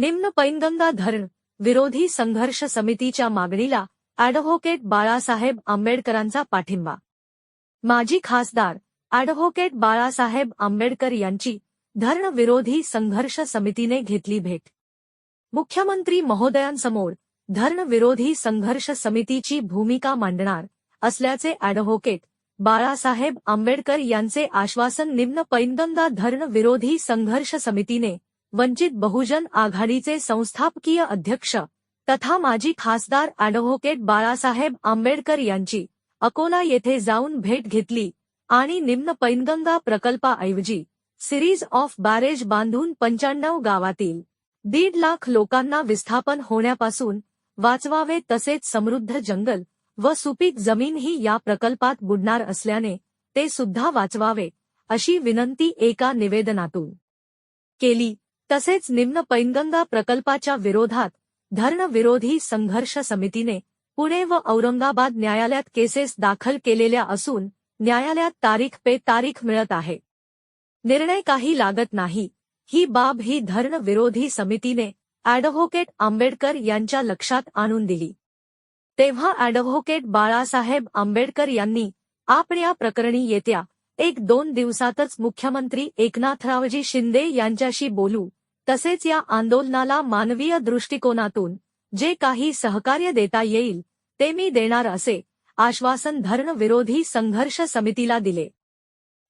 निम्न पैनगंगा धरण विरोधी संघर्ष समितीच्या मागणीला ॲडव्होकेट बाळासाहेब आंबेडकरांचा पाठिंबा. माजी खासदार ॲडव्होकेट बाळासाहेब आंबेडकर यांची धरण विरोधी संघर्ष समितीने घेतली भेट. मुख्यमंत्री महोदयांसमोर धरण विरोधी संघर्ष समितीची भूमिका मांडणार असल्याचे ॲडव्होकेट बाळासाहेब आंबेडकर यांचे आश्वासन निम्न पैनगंगा धरण विरोधी संघर्ष समितीने वंचित बहुजन आघाडीचे संस्थापकीय अध्यक्ष तथा माजी खासदार अॅडव्होकेट बाळासाहेब आंबेडकर यांची अकोला येथे जाऊन भेट घेतली आणि निम्न पैनगंगा प्रकल्पाऐवजी सिरीज ऑफ बॅरेज बांधून पंच्याण्णव गावातील दीड लाख लोकांना विस्थापन होण्यापासून वाचवावे तसेच समृद्ध जंगल व सुपीक जमीनही या प्रकल्पात बुडणार असल्याने ते सुद्धा वाचवावे अशी विनंती एका निवेदनातून केली. तसेच निम्न पैनगंगा प्रकल्पाच्या विरोधात धरणविरोधी संघर्ष समितीने पुणे व औरंगाबाद न्यायालयात केसेस दाखल केलेल्या असून न्यायालयात तारीख पे तारीख मिळत आहे. निर्णय काही लागत नाही. ही बाब ही धरणविरोधी समितीने ॲडव्होकेट आंबेडकर यांच्या लक्षात आणून दिली. तेव्हा अॅडव्होकेट बाळासाहेब आंबेडकर यांनी आपण या प्रकरणी येत्या एक दोन दिवसातच मुख्यमंत्री एकनाथरावजी शिंदे यांच्याशी बोलू. तसेच या आंदोलनाला मानवीय दृष्टिकोनातून जे काही सहकार्य देता येईल ते मी देणार असे आश्वासन धरण विरोधी संघर्ष समितीला दिले.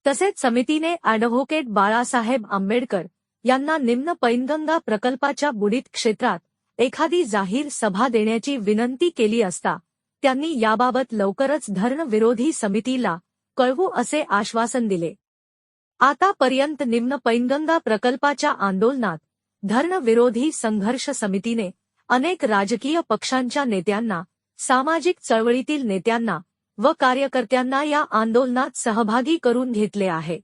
तसेच समितीने ऍडव्होकेट बाळासाहेब आंबेडकर यांना निम्न पैनगंगा प्रकल्पाच्या बुडीत क्षेत्रात एखादी जाहीर सभा देण्याची विनंती केली असता त्यांनी याबाबत लवकरच धरण विरोधी समितीला कळवू असे आश्वासन दिले. आतापर्यंत निम्न पैनगंगा प्रकल्पाच्या आंदोलनात धर्मविरोधी संघर्ष समितीने अनेक राजकीय पक्षांच्या नेत्यांना सामाजिक चळवळीतील नेत्यांना व कार्यकर्त्यांना या आंदोलनात सहभागी करून घेतले आहे.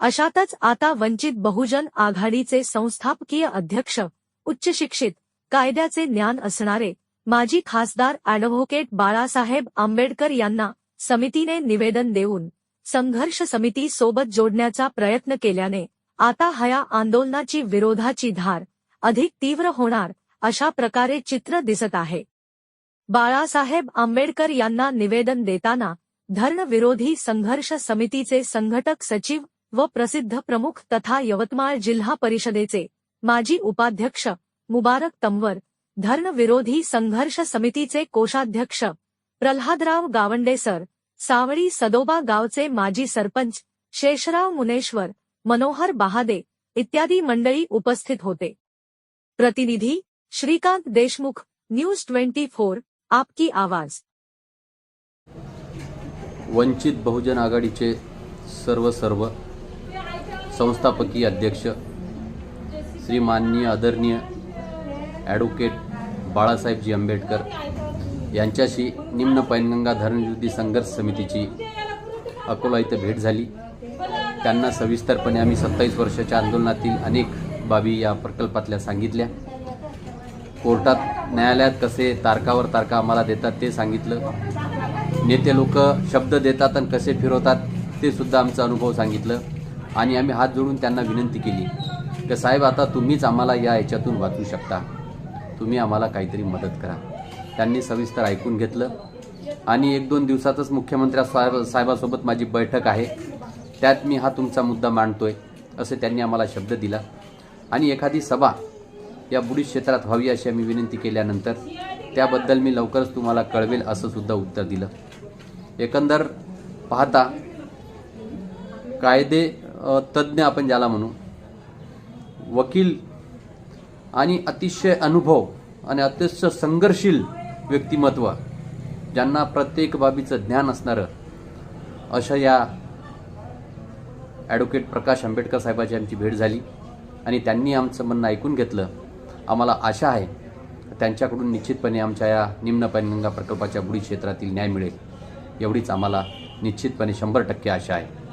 अशातच आता वंचित बहुजन आघाडीचे संस्थापकीय अध्यक्ष उच्च शिक्षित कायद्याचे ज्ञान असणारे माजी खासदार अॅडव्होकेट बाळासाहेब आंबेडकर यांना समितीने निवेदन देऊन संघर्ष समिती सोबत जोडण्याचा प्रयत्न केल्याने आता हया आंदोलनाची विरोधाची धार अधिक तीव्र होणार अशा प्रकारे चित्र दिसत आहे. बाळासाहेब आंबेडकर यांना निवेदन देताना धरणविरोधी संघर्ष समितीचे संघटक सचिव व प्रसिद्ध प्रमुख तथा यवतमाळ जिल्हा परिषदेचे माजी उपाध्यक्ष मुबारक तंवर धरणविरोधी संघर्ष समितीचे कोषाध्यक्ष प्रल्हादराव गावंडेसर सावळी सदोबा गावचे माजी सरपंच शेषराव मुनेश्वर मनोहर बहादे इत्यादी मंडळी उपस्थित होते. प्रतिनिधी Shrikant Deshmukh news twenty four आपकी आवाज. वंचित बहुजन आघाडीचे सर्व सर्व संस्थापकीय अध्यक्ष श्री माननीय आदरणीय ॲडव्होकेट बाळासाहेबजी आंबेडकर यांच्याशी निम्न पैनगंगा धरण संघर्ष समितीची अकोला इथं भेट झाली. त्यांना सविस्तरपणे आम्ही सत्तावीस वर्षाच्या आंदोलनातील अनेक बाबी या प्रकल्पातल्या सांगितल्या. कोर्टात न्यायालयात कसे तारकावर तारका आम्हाला देतात ते सांगितलं. नेते लोक शब्द देतात आणि कसे फिरवतात ते सुद्धा आमचा अनुभव सांगितलं. आणि आम्ही हात जोडून त्यांना विनंती केली की साहेब आता तुम्हीच आम्हाला या याच्यातून वाचू शकता. तुम्ही आम्हाला काहीतरी मदत करा. त्यांनी सविस्तर ऐकून घेतलं. आणि एक दोन दिवसातच मुख्यमंत्री साहेब साहेबासोबत माझी बैठक आहे. त्यात मी हा तुमचा मुद्दा मांडतोय असं त्यांनी आम्हाला शब्द दिला. आणि एखादी सभा या बुडीत क्षेत्रात व्हावी अशी आम्ही विनंती केल्यानंतर त्याबद्दल मी लवकरच तुम्हाला कळवेल असं सुद्धा उत्तर दिलं. एकंदर पाहता कायदे तज्ज्ञ आपण ज्याला म्हणू वकील आणि अतिशय अनुभव आणि अतिशय संघर्षशील व्यक्तिमत्व ज्यांना प्रत्येक बाबीचं ज्ञान असणारं अशा या ॲडव्होकेट प्रकाश आंबेडकर साहेबाची आमची भेट झाली. आणि त्यांनी आमचं म्हणणं ऐकून घेतलं. आम्हाला आशा आहे त्यांच्याकडून निश्चितपणे आमच्या या निम्न पैनगंगा प्रकल्पाच्या बुडी क्षेत्रातील न्याय मिळेल. एवढीच आम्हाला निश्चितपणे शंभर टक्के आशा आहे.